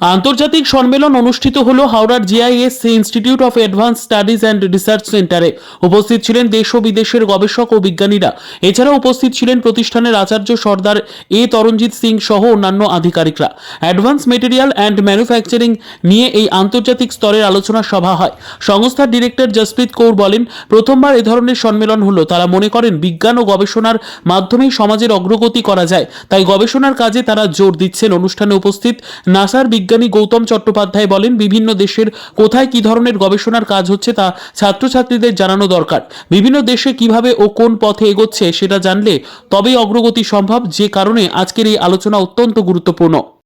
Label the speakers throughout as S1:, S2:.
S1: আন্তর্জাতিক সম্মেলন অনুষ্ঠিত হলো হাওড়ার GIS institute of advance studies and research সেন্টারে। উপস্থিত ছিলেন দেশ ও বিদেশের গবেষক ও বিজ্ঞানীরা। এছাড়াও উপস্থিত ছিলেন প্রতিষ্ঠানের আচার্য সর্দার এ তরণজিৎ সিং সহ অন্যান্য আধিকারিকরা। অ্যাডভান্স মেটেরিয়াল অ্যান্ড ম্যানুফ্যাকচারিং নিয়ে এই আন্তর্জাতিক স্তরের আলোচনা সভা হয়। সংস্থার ডিরেক্টর জসপ্রীত কৌর বলেন, প্রথমবার এ ধরনের সম্মেলন হলো। তারা মনে করেন, বিজ্ঞান ও গবেষণার মাধ্যমেই সমাজের অগ্রগতি করা যায়। তাই গবেষণার কাজে তারা জোর দিচ্ছেন। অনুষ্ঠানে উপস্থিত নাসার বিজ্ঞানী গৌতম চট্টোপাধ্যায় বলেন, বিভিন্ন দেশের কোথায় কি ধরনের গবেষণার কাজ হচ্ছে তা ছাত্রছাত্রীদের জানানো দরকার। বিভিন্ন দেশে কীভাবে ও কোন পথে এগোচ্ছে সেটা জানলে তবেই অগ্রগতি সম্ভব। যে কারণে আজকের এই আলোচনা অত্যন্ত গুরুত্বপূর্ণ।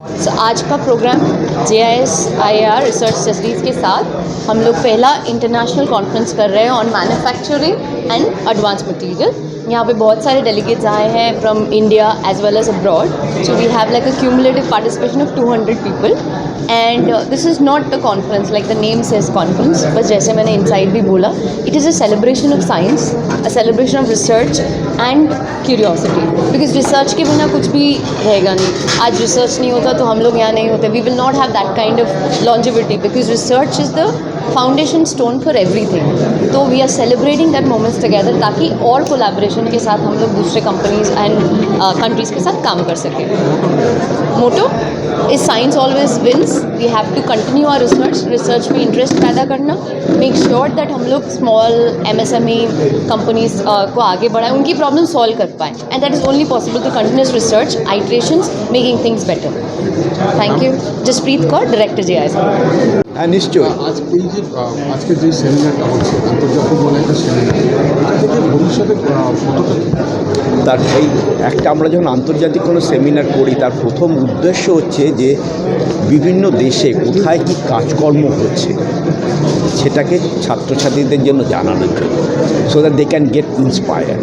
S2: So, आज का programme J I S I R research studies के साथ हम लोग पहला इंटरनेशनल कॉन्फ्रेंस कर रहे हैं on manufacturing and advance material यहाँ पे बहुत सारे डेलीगेट्स आए हैं from India as well as abroad so we have like a cumulative participation of 200 people and this is not a conference like the name says conference बस जैसे मैंने inside भी बोला it is a celebration of science a celebration of research and curiosity because research के बिना कुछ भी रहेगा नहीं. आज रिसर्च नहीं होता तो हम लोग यहाँ नहीं होते। We will not have that kind of longevity because research is the foundation stone for everything तो we are celebrating that moments together ताकि और कोलैबोरेशन के साथ हम लोग दूसरे कंपनीज़ एंड कंट्रीज़ के साथ काम कर सकें। Motto? Is science always wins we have to continue our research research में इंटरेस्ट पैदा करना। मेक श्योर दैट हम लोग small M S M E companies को आगे बढ़ाएँ उनकी प्रॉब्लम सॉल्व कर पाएँ। And that is only possible to continuous research iteration making things better thank you Jaspreet Kaur director J I
S3: হ্যাঁ নিশ্চয়ই।
S4: আজ এই যে আজকে যে সেমিনারটা হচ্ছে আন্তর্জাতিক বলে একটা সেমিনার ভবিষ্যতে
S3: তার এই একটা আমরা যখন আন্তর্জাতিক কোনো সেমিনার করি তার প্রথম উদ্দেশ্য হচ্ছে যে বিভিন্ন দেশে কোথায় কি কাজকর্ম হচ্ছে সেটাকে ছাত্রছাত্রীদের জন্য জানানোর জন্য so that they can get inspire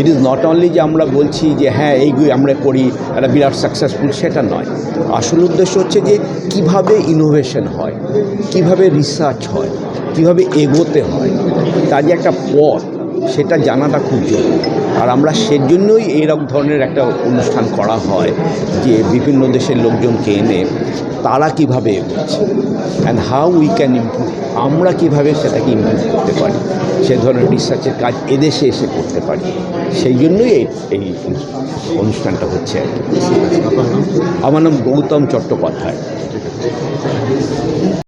S3: it is not only যে আমরা বলছি যে হ্যাঁ এইগুলো আমরা করি একটা বিরাট সাকসেসফুল সেটা নয়। আসল উদ্দেশ্য হচ্ছে যে কীভাবে ইনোভেশন হয় কীভাবে রিসার্চ হয়, কীভাবে এগোতে হয়, তার যে একটা পথ, সেটা জানাটা খুব জরুরি। আর আমরা সেজন্যই এইরকম ধরনের একটা অনুষ্ঠান করা হয়, যে বিভিন্ন দেশের লোকজনকে এনে তারা কীভাবে এগোচ্ছে and how we can improve আমরা কীভাবে সেটাকে ইমপ্রুভ করতে পারি, সে ধরনের রিসার্চের কাজ এদেশে এসে করতে পারি। সেই জন্যই এই এই অনুষ্ঠানটা হচ্ছে আর কি। আমার নাম গৌতম চট্টোপাধ্যায়।